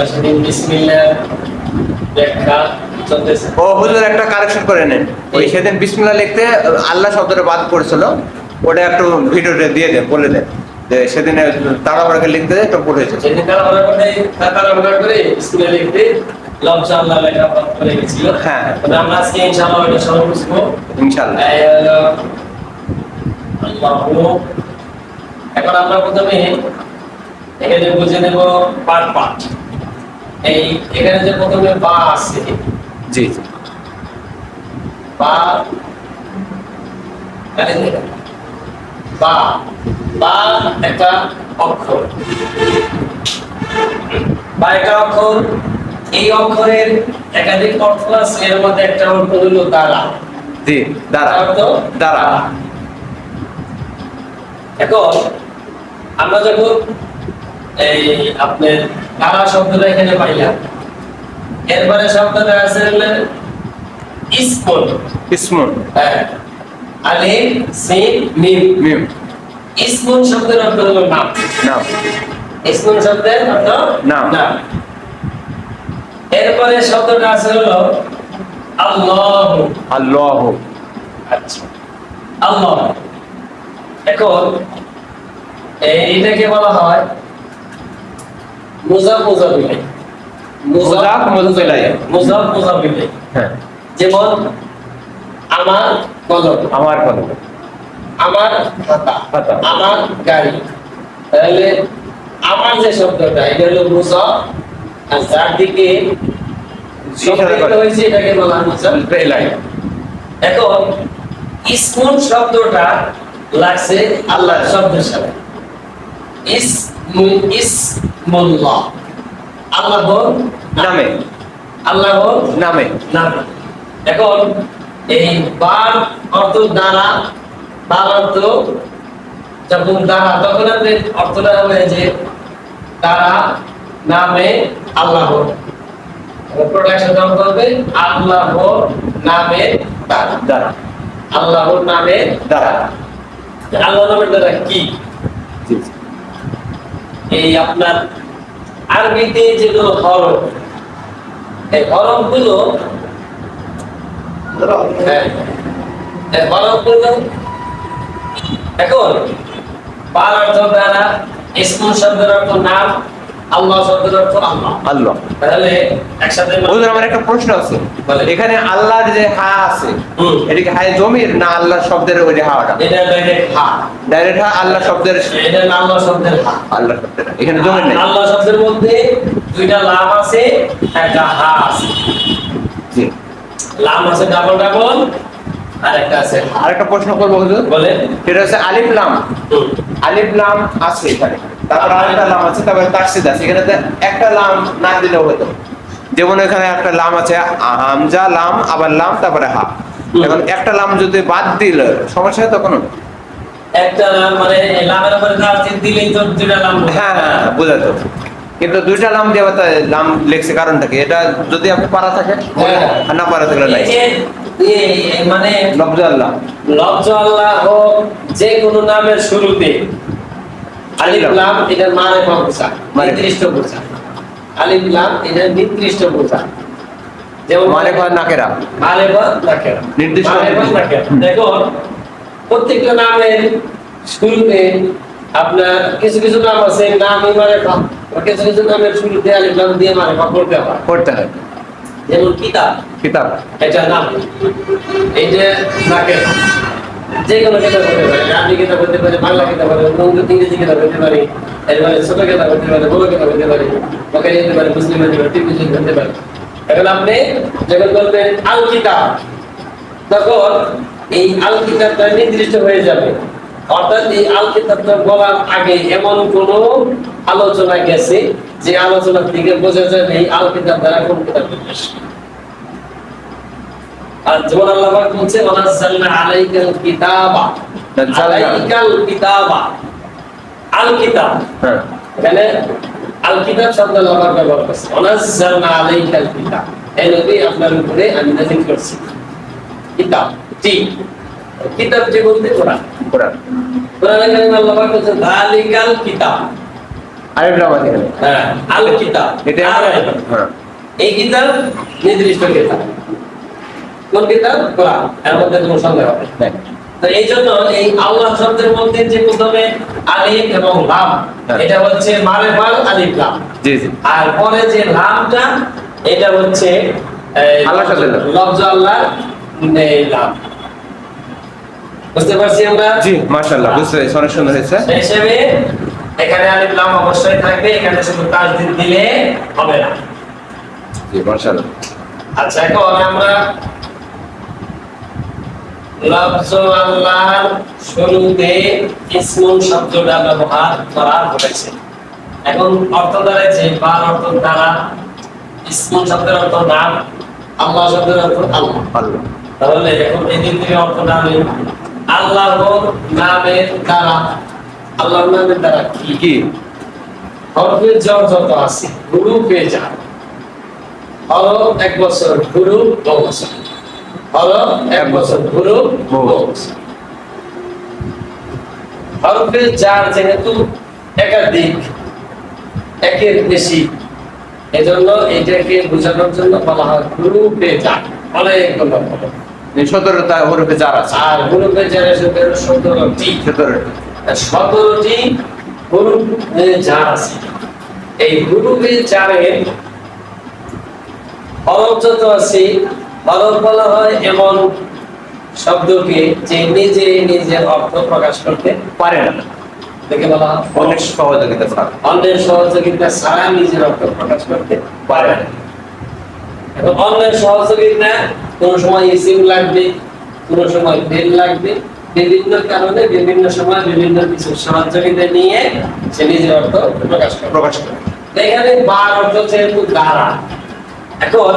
আমরা সেদিন বিসমিল্লাহ ব্যাখ্যা ও হুজুর একটা কারেকশন করে নেন। ওই সেদিন বিসমিল্লাহ লিখতে আল্লাহ শব্দটা বাদ করেছিল ওটা একটু ভিডিওতে দিয়ে দেন বলে দেন। যে সেদিন তাড়াহুড়াকে লিখতে একটু ভুল হয়েছে সেদিন তাড়াহুড়া করে তাড়াহুড়া করে স্কুলে লিখতে লজ্জা আল্লাহ লেখা করে গেছিল। হ্যাঁ। আমরা আজকে ইনশাআল্লাহ এটা সবাই বুঝব। ইনশাআল্লাহ। এই এখন আমরা প্রথমে এখানে বুঝে নেব পার্ট পার্ট এই এখানে যে প্রথমে বা আছে। জি। জি বা বা বা একটা অক্ষর। বা একটা অক্ষর এই অক্ষরের একাধিক অর্থ আছে এর মধ্যে একটা অর্থ হলো দ্বারা। জি দাঁড়া অর্থ দাঁড়া এখন আমরা যখন এই আপনার দ্বারা শব্দটা এখানে পাইলাম। এরপরে শব্দটা আছে ইসমন। ইসমুন। হ্যাঁ। আলিফ সিন মিম। মিম। ইসমুন শব্দের অর্থ হলো নাম। নাম। ইসমুন শব্দের অর্থ নাম। এরপরে শব্দটা আছে হলো আল্লাহ। আল্লাহ। আচ্ছা। আল্লাহ। এখন এইটাকে বলা হয় মুজাফ মুজাফ ইলাই। মুজাফ মুজাফ ইলাই। মুজাফ মুজাফ ইলাই। হ্যাঁ। যেমন আমার কলম আমার কথা আমার খাতা। খাতা। আমার গাড়ি। তাহলে আমার যে শব্দটা এটা হলো মুজাফ। আর যার দিকে ইশারা শব্দিত হয়েছে এটাকে বলা মুজাফ এলাই এখন ইসমুন শব্দটা লাগছে আল্লাহর শব্দের সাথে। ইসমুল্লাহ। আল্লাহ নামে। আল্লাহ নামে। নাম। এখন এই বার অর্থ দ্বারা বার অর্থ যখন দ্বারা তখন আমাদের অর্থটা হবে যে দ্বারা নামে আল্লাহ প্রোডাকশন হবে আল্লাহ নামে দ্বারা আল্লাহর নামে দাঁড়া আল্লাহ নামের দ্বারা কি। এই আপনার আরবিতে যেগুলো হরম এই হরমগুলো এই হরফগুলো এখন বার অর্থ দ্বারা ইসমুন শব্দের অর্থ নাম আল্লাহ আমার একটা প্রশ্ন আছে। এখানে আল্লাহর যে হা আছে এটা কি হায় জমির না আল্লাহ শব্দের ওই যে হাওয়াটা? ডাইরেক্ট হা। আল্লাহ শব্দের আল্লাহ শব্দের হা। আল্লাহ শব্দের এখানে জমির নেই। আল্লাহ শব্দের মধ্যে দুইটা লাম আছে একটা হা আছে। জি। লাম আছে ডাবল ডাবল আর একটা আছে আরেকটা প্রশ্ন করব হুজুর। বলেন। সেটা হচ্ছে আলিফ লাম। আলিফ লাম আছে এখানে। তারপর আরেকটা লাম আছে তারপরে তাকসিদ আছে। এখানে একটা লাম না দিলেও হতো যেমন এখানে একটা লাম আছে হামজা লাম আবার লাম তারপরে হা। এখন একটা লাম যদি বাদ দিল সমস্যা হয় তখন একটা মানে লামের উপরে দিলেই তো দুইটা লাম হ্যাঁ হ্যাঁ হ্যাঁ, কিন্তু দুইটা লাম তাই লাম লেখছে কারণটা কি? এটা যদি আপনি পারা থাকে হ্যাঁ। আর না পারা থাকলে নাই। মানে লফজ আল্লাহ। লফজ আল্লাহ হোক যে কোনো নামের শুরুতে আলিফ লাম এটার মানে বোঝা মানে। নির্দিষ্ট বোঝা আলিফ লাম এটার নির্দিষ্ট বোঝা যেমন মানে কয় নাকেরা মালেবা নাকেরা নির্দিষ্ট মালেবা নির্দিষ্ট। নাকেরা দেখো প্রত্যেকটা নামের শুরুতে আপনার কিছু কিছু নাম আছে নামই মারেফা কিছু কিছু নামের শুরুতে আলিফ লাম দিয়ে মারেফা করতে হয় করতে হয় যেমন কিতাব কিতাব এটা নাম এই যে নাকেরা যে কোনো কিতাব হতে পারে আরবি কিতাব হতে পারে বাংলা কিতাব হতে পারে ইংরেজি কিতাব হতে পারে, এরপরে ছোট কিতাব হতে পারে, বড় কিতাব হতে পারে, বকারি হতে পারে, মুসলিম হতে পারে টিভিশন হতে পারে। এখন আপনি যখন বলবেন আল কিতাব তখন এই আল কিতাবটা নির্দিষ্ট হয়ে যাবে। অর্থাৎ এই আল কিতাবটা বলার আগে এমন কোন আলোচনা গেছে যে আলোচনা থেকে বোঝা যাবে এই আল কিতাব দ্বারা কোন কিতাব আর যেমন আল্লাহ পাক বলছে ওয়ানাজ্জালনা আলাইকাল কিতাবা। আলাইকাল কিতাবা। আল কিতাব হ্যাঁ। এখানে আল কিতাব শব্দ আল্লাহ পাক ব্যবহার করছে। ওয়ানাজ্জালনা আলাইকাল কিতাব। এই নবী আপনার উপরে আমি নাযিল করছি। কিতাব। জি। কিতাব যে বলতে কোরআন। কোরআন। কোরআনে কারিমে আল্লাহ পাক বলছেন যালিকাল কিতাব। আরেক আছে হ্যাঁ আল কিতাব এটা আর হ্যাঁ। এই কিতাব নির্দিষ্ট কিতাব। কোন কিতাব কোরআন। এর মধ্যে কোনো সন্দেহ হ্যাঁ। তো এই জন্য এই আল্লাহ শব্দের মধ্যে যে প্রথমে আলিফ এবং লাম। এটা হচ্ছে মারেফাল আলিফ লাম। জি জি। আর পরে যে লামটা এটা হচ্ছে সাথে লফজ আল্লাহ। লাম। বুঝতে পারছি আমরা? জি মাশাআল্লাহ বুঝতে পেরেছি অনেক সুন্দর হয়েছে। হিসেবে এখানে আলিফ লাম অবশ্যই থাকবে এখানে শুধু তাসদিদ দিলে হবে না। জি মাশাআল্লাহ। আচ্ছা এখন আমরা লফজ আল্লাহর শুরুতে ইসমুন শব্দটা ব্যবহার করা হয়েছে এখন অর্থ দাঁড়াইছে বার অর্থ দ্বারা ইসমুন শব্দের অর্থ নাম আল্লাহ শব্দের অর্থ আল্লাহ। আল্লাহ তাহলে এখন এই দিক থেকে অর্থটা আমি আল্লাহর নামের দ্বারা আল্লাহর নামের দ্বারা কি? কি? হরফের জ্বর যত আছে গুরু পেয়ে যা। হরফ এক বছর গুরু বহু বছর। হরফ এক বছর বছর হরফের যার যেহেতু একাধিক একের বেশি এজন্য এটাকে বোঝানোর জন্য বলা হয় গুরু পেয়ে যা অনেকগুলো সতেরোটা হরফে চার আছে। আর গুরু পেয়ে যার সতেরো সতেরোটি। সতেরোটা। সতেরোটি গ্রুপ চার আছে। এই গ্রুপে হরফ যত আছে হরফ বলা হয় এমন শব্দকে যে নিজে নিজে অর্থ প্রকাশ করতে পারে না। দেখে বলা সহযোগিতা ছাড়া। অন্যের সহযোগিতা ছাড়া নিজের অর্থ প্রকাশ করতে পারে না। এখন অন্যের সহযোগিতা কোন সময় ইসিম লাগবে কোন সময় ফেল লাগবে বিভিন্ন কারণে বিভিন্ন সময় বিভিন্ন কিছু সহযোগিতা নিয়ে সে নিজের অর্থ প্রকাশ করে। প্রকাশ করে। এখানে বার অর্থ যেহেতু দ্বারা এখন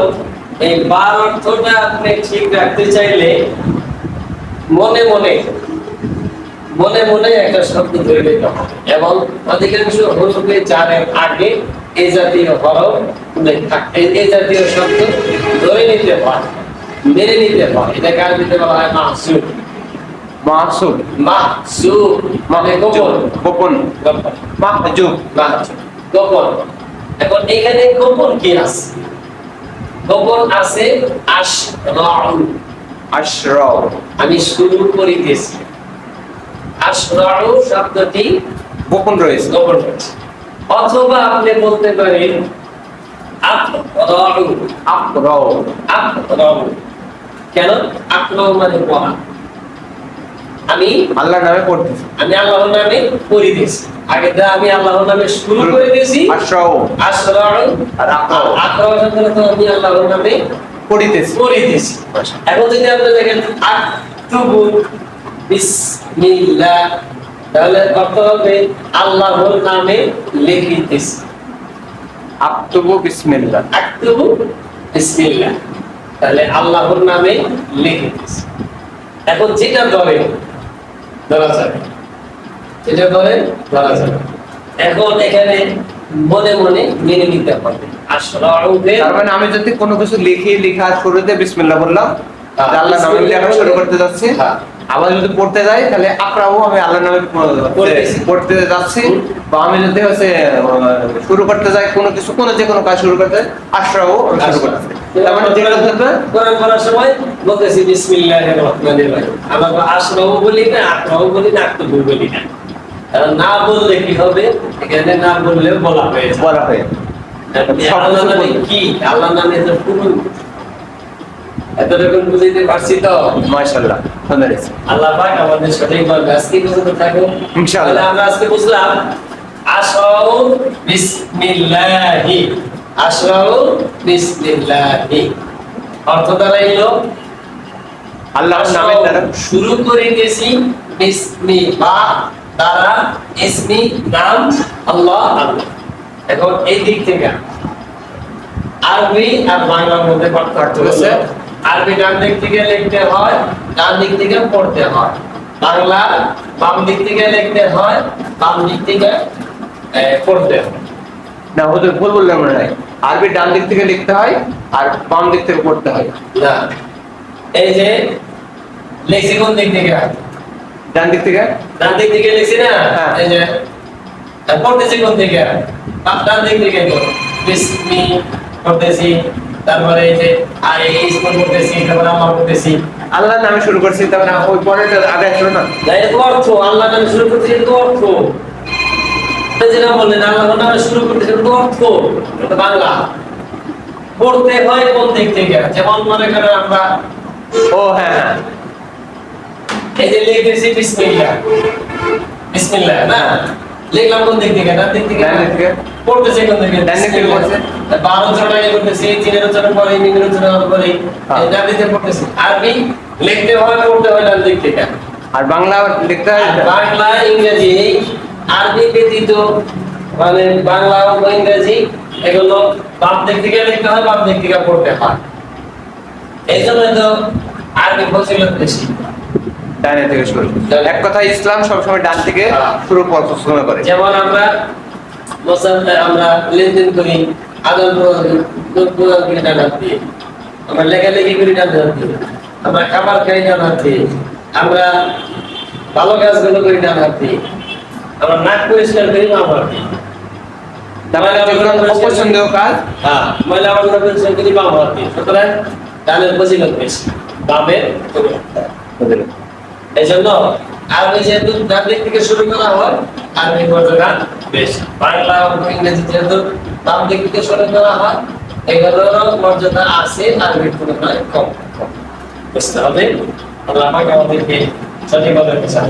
এই বার অর্থটা আপনি ঠিক রাখতে চাইলে মনে মনে মনে মনে একটা শব্দ ধরে নিতে হবে। এবং অধিকাংশ হরফে চারের আগে এই জাতীয় হরফ উল্লেখ থাকে এই- এই জাতীয় শব্দ ধরে নিতে হয় মেনে নিতে হয়। এটাকে আরবিতে বলা হয়? মাহসুব মাহসুব মাহসুব মানে গোপন। গোপন। গোপন। মাহজুব মাহসুব গোপন। এখন এখানে গোপন কি আছে? গোপন আছে আশরাউ। আশরাউ। আমি শুরু করিতেছি আশরাউ শব্দটি গোপন রয়েছে। গোপন রয়েছে। অথবা আপনি বলতে পারেন আকরাউ আকরাও আকরাউ কেন? আকরাউ মানে পড়া আমি আল্লাহর নামে পড়তেছে আমি আল্লাহর নামে পড়িতেছি আগে তো আমি আল্লাহর নামে শুরু করে দিয়েছি আশরাও আশরাউ আর আকরাউ আকরাউ শব্দটা তো আমি আল্লাহর নামে পড়িতেছে পড়িতেছি এখন যদি আপনি দেখেন আক্তুবু বিসমিল্লাহ তাহলে অর্থ হবে আল্লাহর নামে লিখিতেছি আক্তুবু বিসমিল্লাহ। আক্তুবু বিসমিল্লাহ তাহলে আল্লাহর নামে লিখিতেছি এখন যেটা ধরে ধরা যাবে যেটা ধরে ধরা যাবে এখন এখানে মনে মনে মেনে নিতে হবে। তার মানে আমি যদি কোনো কিছু লিখি লেখা শুরুতে বিসমিল্লাহ বললাম হ্যাঁ, যে আল্লাহর নামে লেখা শুরু করতে যাচ্ছি। হ্যাঁ। আবার যদি পড়তে যাই তাহলে আকরাও আমি আল্লাহর নামে পড়তে যাচ্ছি। বা আমি যদি হচ্ছে শুরু করতে যাই কোনো কিছু কোনো যে কোনো কাজ শুরু করতে আশরাও শুরু করতেছি কোরআন পড়ার সময় বলতেছি বিসমিল্লাহির রহমানির রহিম। আমরা তো আশরাও বলি না আকরাও বলি না আক্তুবু বলি না। কারণ না বললে কি হবে? এখানে না বললে বলা হয়ে বলা হয় আল্লাহ কিছু নামে বলি। কি? আল্লাহ নামে তো পুরো এতটুকু বুঝাইতে পারছি তো? মাশাআল্লাহ সুন্দর আল্লাহ পাক আমাদের সঠিকভাবে আজকে পর্যন্ত থাকুন ইনশাআল্লাহ। আমরা আজকে বুঝলাম আশরাউ বিসমিল্লাহি। আশরাউ বিসমিল্লাহি। অর্থ দাঁড়াইলো আল্লাহর নামের দ্বারা। শুরু করে দিয়েছি ইসমি বা দ্বারা। ইসমি নাম আল্লাহ। আল্লাহ এখন এই দিক থেকে আরবি আর বাংলার মধ্যে পার্থক্য আছে। আরবি ডান দিক থেকে লিখতে হয় ডান দিক থেকে পড়তে হয়। বাংলা বাম দিক থেকে লিখতে হয় বাম দিক থেকে পড়তে হয়। না হুজুর ভুল বললেন মনে হয় আরবি ডান দিক থেকে লিখতে হয় আর বাম দিক থেকে পড়তে হয়। না। এই যে লিখছি কোন দিক থেকে? ডান দিক থেকে? ডান দিক থেকে লিখছি না? হ্যাঁ। এই যে পড়তেছি কোন থেকে ডান দিক থেকে বিসমি পড়তেছি। তারপরে এই যে আর এই স্কুল পড়তেছি তারপরে আমার পড়তেছি। আল্লাহর নামে শুরু করছি তারপরে ওই পরেরটা আগে শুরু না? অর্থ আল্লাহ নামে শুরু করতেছি এটা তো অর্থ। যেটা বললেন আল্লাহ নামে শুরু করতেছি অর্থ বাংলা। পড়তে হয় কোন দিক থেকে? যেমন মনে করেন আমরা ও হ্যাঁ হ্যাঁ। এই যে লিখতেছি বিসমিল্লাহ। বিসমিল্লাহ না? লিখলাম কোন দিক থেকে? ডান দিক থেকে। পড়তেছে কোন দিক ডান দিক থেকে পড়ছে। বারো চড়াই করতেছি তিনের চড়া পরে মিনিটের চড়া পরে হ্যাঁ। এই ডান দিক পড়তেছি। আরবি লিখতে হয় পড়তে হয় ডান দিক থেকে। আর বাংলা লিখতে হয় বাংলা ইংরেজি আরবি ব্যতীত মানে বাংলা ও ইংরেজি এগুলো বাম দিক থেকে লিখতে হয় বাম দিক থেকে পড়তে হয়। এই জন্য তো আরবি ফজিলত বেশি। ডানে থেকে শুরু। এক কথা ইসলাম সবসময় ডান থেকে হ্যাঁ। শুরু পছন্দ করে। যেমন আমরা মোসাদ্দা আমরা লেনদেন করি আদান প্রদান প্রদান করি ডান হাত দিয়ে। আমরা লেখালেখি করি ডান হাত দিয়ে। আমরা খাবার খাই ডান হাত দিয়ে। আমরা ভালো কাজগুলো করি ডান হাত দিয়ে। আমরা নাক পরিষ্কার করি তারপরে যেগুলো অপছন্দীয় কাজ? হ্যাঁ ময়লা আবর্জনা পরিষ্কার করি বাম হাত দিয়ে সুতরাং ডানের ফজিলত বেশি বামের এই জন্য আরবি যেহেতু থেকে শুরু করা হয় আরবি মর্যাদা বেশি। বাংলা ইংরেজি যেহেতু থেকে শুরু করা হয় এগুলোর মর্যাদা আছে আরবির তুলনায় কম। বুঝতে হবে? আল্লাহ আমাদেরকে সঠিকভাবে বোঝান।